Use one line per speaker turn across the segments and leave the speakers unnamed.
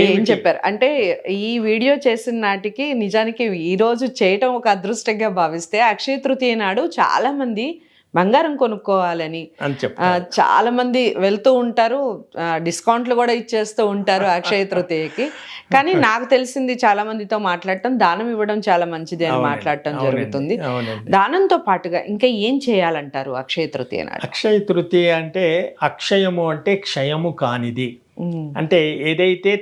ఏం? చెప్పారు? అంటే ఈ వీడియో చేసిన నాటికి నిజానికి ఈ రోజు చేయటం ఒక అదృష్టంగా భావిస్తే అక్షయ తృతీయ నాడు చాలా మంది బంగారం కొనుక్కోవాలని చాలా మంది వెళ్తూ ఉంటారు డిస్కౌంట్లు కూడా ఇచ్చేస్తూ ఉంటారు అక్షయ తృతీయకి. కానీ నాకు తెలిసింది చాలా మందితో మాట్లాడటం దానం ఇవ్వడం చాలా మంచిది అని మాట్లాడటం జరుగుతుంది. దానంతో పాటుగా ఇంకా ఏం చేయాలంటారు అక్షయ తృతీయ నాడు?
అక్షయ తృతీయ అంటే అక్షయము అంటే క్షయము కానిది. అంటే ఏదైతే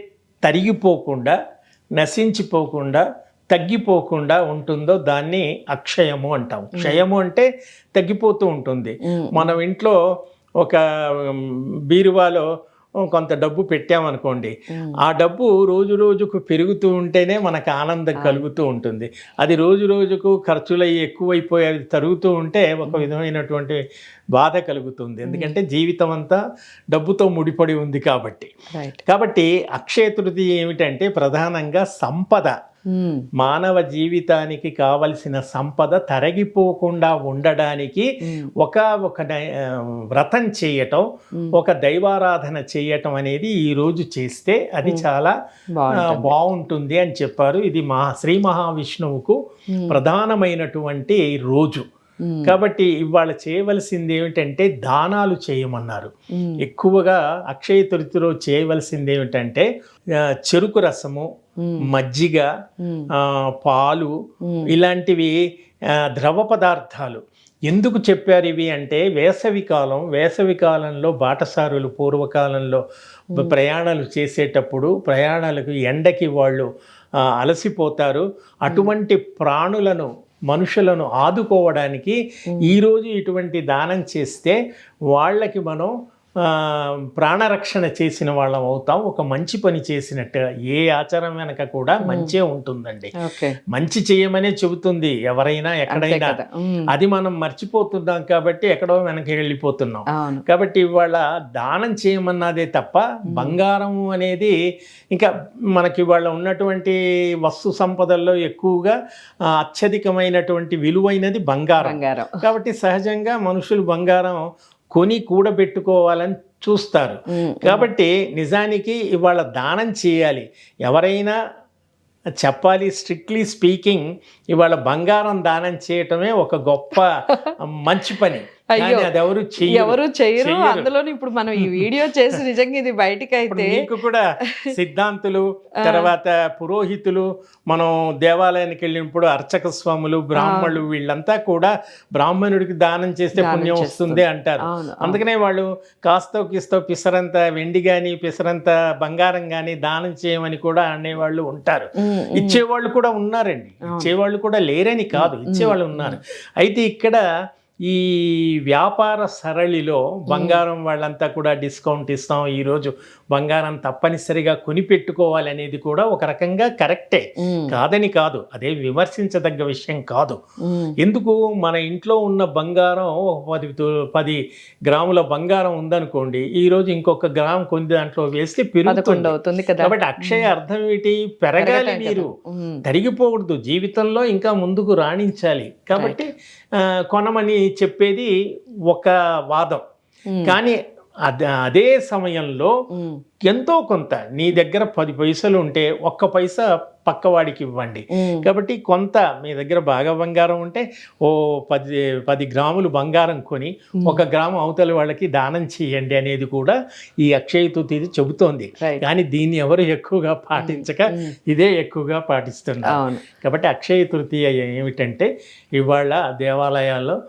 తరిగిపోకుండా నశించిపోకుండా తగ్గిపోకుండా ఉంటుందో దాన్ని అక్షయము అంటాం క్షయము అంటే తగ్గిపోతూ ఉంటుంది. మనం ఇంట్లో ఒక బీరువాలో కొంత డబ్బు పెట్టామనుకోండి. ఆ డబ్బు రోజు రోజుకు పెరుగుతూ ఉంటేనే మనకు ఆనందం కలుగుతూ ఉంటుంది. అది రోజు రోజుకు ఖర్చులు అయ్యి ఎక్కువైపోయి అది తరుగుతూ ఉంటే ఒక విధమైనటువంటి బాధ కలుగుతుంది. ఎందుకంటే జీవితం అంతా డబ్బుతో ముడిపడి ఉంది కాబట్టి. కాబట్టి అక్షయ తృతీయ ఏమిటంటే ప్రధానంగా సంపద. మానవ జీవితానికి కావలసిన సంపద తరగిపోకుండా ఉండడానికి
ఉమ్,
ఒక ఒక వ్రతం చేయటం
ఉమ్.
ఒక దైవారాధన చేయటం అనేది ఈ రోజు చేస్తే అది చాలా
బాగుంటుంది.
అని చెప్పారు. ఇది మహా శ్రీ మహావిష్ణువుకు ప్రధానమైనటువంటి రోజు. కాబట్టి ఇవాళ చేయవలసింది ఏమిటంటే దానాలు చేయమన్నారు. ఎక్కువగా అక్షయ తృతీయలో చేయవలసింది ఏమిటంటే చెరుకు రసము మజ్జిగ పాలు ఇలాంటివి ద్రవ పదార్థాలు. ఎందుకు చెప్పారు ఇవి అంటే వేసవి కాలం వేసవి కాలంలో బాటసారులు పూర్వకాలంలో ప్రయాణాలు చేసేటప్పుడు ప్రయాణాలకు ఎండకి వాళ్ళు అలసిపోతారు. అటువంటి ప్రాణులను మనుషులను ఆదుకోవడానికి ఈరోజు ఇటువంటి దానం చేస్తే వాళ్ళకి మనం ప్రాణరక్షణ చేసిన వాళ్ళం అవుతాం. ఒక మంచి పని చేసినట్టు ఏ ఆచారం వెనక కూడా మంచే ఉంటుందండి. మంచి చేయమనే చెబుతుంది ఎవరైనా ఎక్కడైనా. అది మనం మర్చిపోతున్నాం కాబట్టి ఎక్కడో వెనక్కి వెళ్ళిపోతున్నాం. కాబట్టి ఇవాళ దానం చేయమన్నదే తప్ప బంగారం అనేది ఇంకా మనకి ఇవాళ ఉన్నటువంటి వస్తు సంపదల్లో ఎక్కువగా అత్యధికమైనటువంటి విలువైనది బంగారం.
బంగారం.
కాబట్టి సహజంగా మనుషులు బంగారం కొని కూడబెట్టుకోవాలని చూస్తారు. కాబట్టి నిజానికి ఇవాళ దానం చేయాలి. ఎవరైనా చెప్పాలి స్ట్రిక్ట్లీ స్పీకింగ్ ఇవాళ బంగారం దానం చేయటమే ఒక గొప్ప మంచి పని.
అయ్యో.
ఎవరు
ఎవరు చేయరు. అందులోని ఇప్పుడు మనం ఈ వీడియో చేసి నిజంగా ఇది బయటికి అయితే
మీకు కూడా సిద్ధాంతులు తర్వాత పురోహితులు మనం దేవాలయానికి వెళ్ళినప్పుడు అర్చక స్వాములు బ్రాహ్మణులు వీళ్ళంతా కూడా బ్రాహ్మణుడికి దానం చేస్తే పుణ్యం వస్తుంది అంటారు. అందుకనే వాళ్ళు కాస్తో కిస్తో పిసరంత వెండి కానీ పిసరంత బంగారం కానీ దానం చేయమని కూడా అనేవాళ్ళు ఉంటారు. ఇచ్చేవాళ్ళు కూడా ఉన్నారండి. ఇచ్చేవాళ్ళు కూడా లేరని కాదు. ఇచ్చేవాళ్ళు ఉన్నారు. అయితే ఇక్కడ ఈ వ్యాపార సరళిలో బంగారం వాళ్ళంతా కూడా డిస్కౌంట్ ఇస్తాం. ఈరోజు బంగారం తప్పనిసరిగా కొనిపెట్టుకోవాలి అనేది కూడా ఒక రకంగా కరెక్టే. కాదని కాదు అదే విమర్శించదగ్గ విషయం కాదు. ఎందుకు? మన ఇంట్లో ఉన్న బంగారం పది తో- పది గ్రాముల బంగారం ఉందనుకోండి ఈ రోజు ఇంకొక గ్రామ్ కొన్ని దాంట్లో వేస్తే పెరుగుతుంది. కాబట్టి అక్షయ అర్థం ఏంటి? పెరగాలి మీరు. తరిగిపోకూడదు. జీవితంలో ఇంకా ముందుకు రాణించాలి. కాబట్టి కొనమని చెప్పేది ఒక వాదం. కానీ అద- అదే సమయంలో ఎంతో కొంత నీ దగ్గర పది పైసలు ఉంటే ఒక్క పైసా పక్కవాడికి ఇవ్వండి. కాబట్టి కొంత మీ దగ్గర బాగా బంగారం ఉంటే ఓ పది పది గ్రాములు బంగారం కొని ఒక గ్రాము అవతల వాళ్ళకి దానం చేయండి అనేది కూడా ఈ అక్షయ తృతీయ చెబుతోంది. కానీ దీన్ని ఎవరు ఎక్కువగా పాటించక ఇదే ఎక్కువగా పాటిస్తున్నారు. కాబట్టి అక్షయ తృతీయ ఏమిటంటే ఇవాళ దేవాలయాల్లో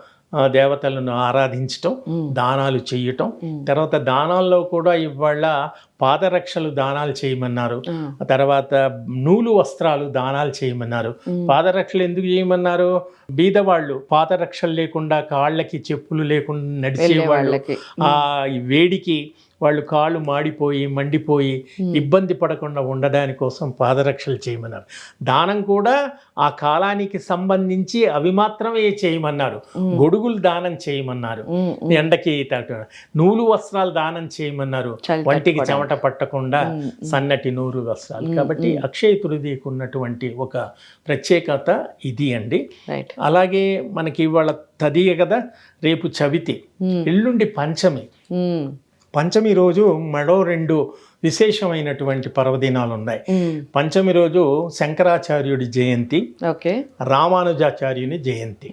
దేవతలను ఆరాధించటం దానాలు చేయటం. తర్వాత దానాల్లో కూడా ఇవాళ పాదరక్షలు దానాలు చేయమన్నారు. తర్వాత నూలు వస్త్రాలు దానాలు చేయమన్నారు. పాదరక్షలు ఎందుకు చేయమన్నారు? బీదవాళ్ళు పాదరక్షలు లేకుండా కాళ్ళకి చెప్పులు లేకుండా
వెళ్ళే
నడిచేవాళ్ళు
వాళ్ళకి.
ఆ వేడికి వాళ్ళు కాళ్ళు మాడిపోయి మండిపోయి ఇబ్బంది పడకుండా ఉండడాని కోసం పాదరక్షలు చేయమన్నారు. దానం కూడా ఆ కాలానికి సంబంధించి అవి మాత్రమే చేయమన్నారు. గొడుగులు దానం చేయమన్నారు. ఎండకి తగ్గ- నూలు వస్త్రాలు దానం చేయమన్నారు. వంటికి
తట్టుకోవడానికి.
చెమట పట్టకుండా సన్నటి నూరు వస్త్రాలు. కాబట్టి అక్షయ తృతీయకు ఉన్నటువంటి ఒక ప్రత్యేకత ఇది అండి. అలాగే మనకి ఇవాళ తదియ కదా రేపు చవితి. ఎల్లుండి పంచమి. పంచమి రోజు మరో రెండు విశేషమైనటువంటి పర్వదినాలు ఉన్నాయి పంచమి రోజు శంకరాచార్యుడి జయంతి
ఓకే.
రామానుజాచార్యుని జయంతి.